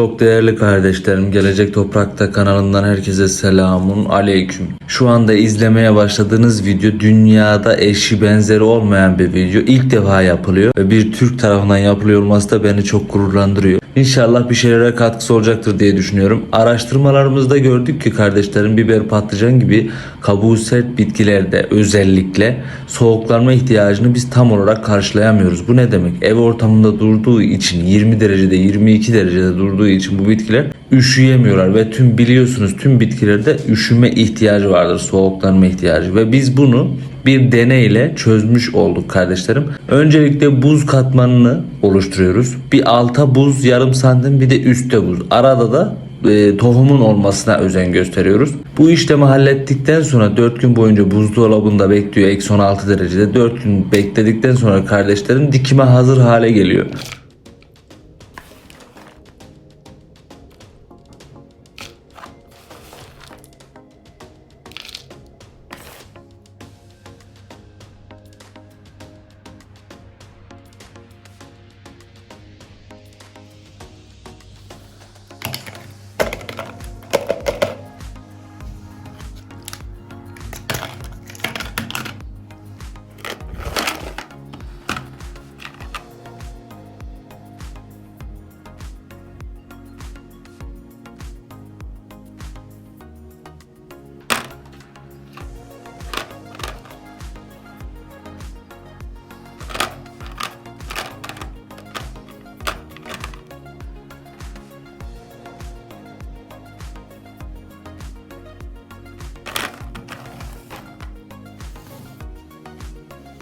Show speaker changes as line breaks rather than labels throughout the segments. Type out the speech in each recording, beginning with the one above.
Çok değerli kardeşlerim, Gelecek Toprak'ta kanalından herkese selamun aleyküm. Şu anda izlemeye başladığınız video dünyada eşi benzeri olmayan bir video. İlk defa yapılıyor ve bir Türk tarafından yapılıyor olması da beni çok gururlandırıyor. İnşallah bir şeylere katkısı olacaktır diye düşünüyorum. Araştırmalarımızda gördük ki kardeşlerim biber patlıcan gibi kabuğu sert bitkilerde özellikle soğuklanma ihtiyacını biz tam olarak karşılayamıyoruz. Bu ne demek? Ev ortamında durduğu için 20 derecede 22 derecede durduğu için bu bitkiler üşüyemiyorlar ve tüm biliyorsunuz tüm bitkilerde üşüme ihtiyacı vardır soğuklanma ihtiyacı ve biz bunu bir deneyle çözmüş olduk kardeşlerim. Öncelikle buz katmanını oluşturuyoruz. Bir alta buz yarım santim bir de üstte buz. Arada da e, tohumun olmasına özen gösteriyoruz. Bu işlemi hallettikten sonra 4 gün boyunca buzdolabında bekliyor. Eksi 16 derecede 4 gün bekledikten sonra kardeşlerim dikime hazır hale geliyor.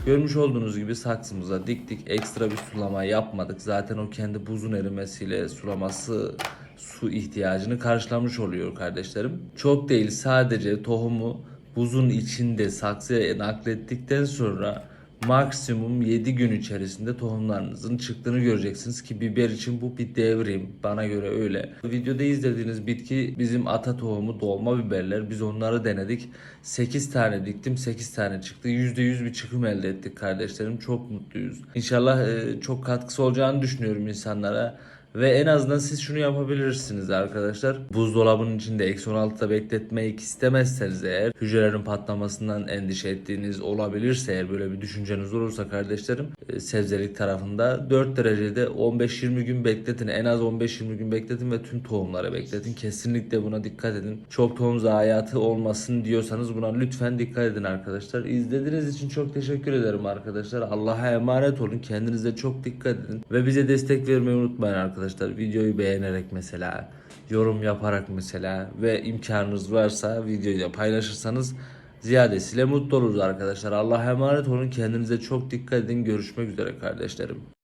Görmüş olduğunuz gibi saksımıza diktik. Ekstra bir sulama yapmadık. Zaten o kendi buzun erimesiyle sulaması su ihtiyacını karşılamış oluyor kardeşlerim. Çok değil sadece tohumu buzun içinde saksıya naklettikten sonra maksimum 7 gün içerisinde tohumlarınızın çıktığını göreceksiniz ki biber için bu bir devrim bana göre öyle. Videoda izlediğiniz bitki bizim ata tohumu dolma biberler. Biz onları denedik. 8 tane diktim 8 tane çıktı. %100 bir çıkım elde ettik kardeşlerim. Çok mutluyuz. İnşallah e, çok katkısı olacağını düşünüyorum insanlara. Ve en azından siz şunu yapabilirsiniz arkadaşlar. Buzdolabının içinde eksi 16'da bekletmek istemezseniz eğer hücrelerin patlamasından endişe ettiğiniz olabilirse eğer böyle bir düşünceniz olursa kardeşlerim e, sebzelik tarafında 4 derecede 15-20 gün bekletin. En az 15-20 gün bekletin ve tüm tohumları bekletin. Kesinlikle buna dikkat edin. Çok tohum zayiatı olmasın diyorsanız buna lütfen dikkat edin arkadaşlar. İzlediğiniz için çok teşekkür ederim arkadaşlar. Allah'a emanet olun. Kendinize çok dikkat edin. Ve bize destek vermeyi unutmayın arkadaşlar. Videoyu beğenerek mesela, yorum yaparak mesela ve imkanınız varsa videoyu da paylaşırsanız ziyadesiyle mutlu oluruz arkadaşlar. Allah'a emanet olun. Kendinize çok dikkat edin. Görüşmek üzere kardeşlerim.